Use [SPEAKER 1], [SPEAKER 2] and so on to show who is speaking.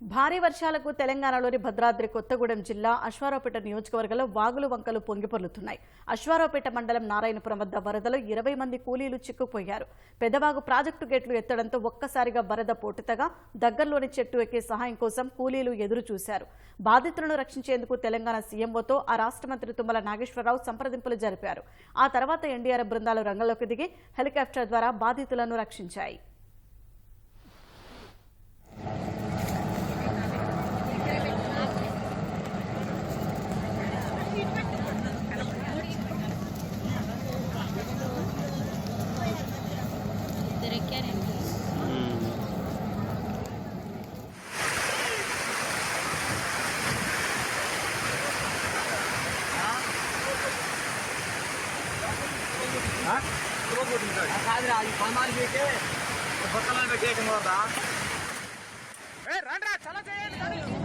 [SPEAKER 1] భారీ వర్షాలకు తెలంగాణలోని భద్రాద్రి కొత్తగూడెం జిల్లా అశ్వారావుపేట నియోజకవర్గంలో వాగులు వంకలు పొంగిపొర్లుతున్నాయి అశ్వారావుపేట మండలం నారాయణపురం వద్ద వరదలో ఇరవై మంది కూలీలు చిక్కుపోయారు పెద్దవాగు ప్రాజెక్టు గేట్లు ఎత్తడంతో ఒక్కసారిగా వరద పోటుతగా దగ్గరలోని చెట్టు ఎక్కే సహాయం కోసం కూలీలు ఎదురు చూశారు. బాధితులను రక్షించేందుకు తెలంగాణ సీఎంఓతో ఆ రాష్ట్ర మంత్రి తుమ్మల నాగేశ్వరరావు సంప్రదింపులు జరిపారు. ఆ తర్వాత ఎన్డీఆర్ఎఫ్ బృందాలు రంగంలోకి దిగి హెలికాప్టర్ ద్వారా బాధితులను రక్షించాయి.
[SPEAKER 2] ఎక్కానండి
[SPEAKER 3] కాదురా అది సామాన్ పెట్టి పక్కన పెట్టేయకుండా రా రండి చాలా చేయాలి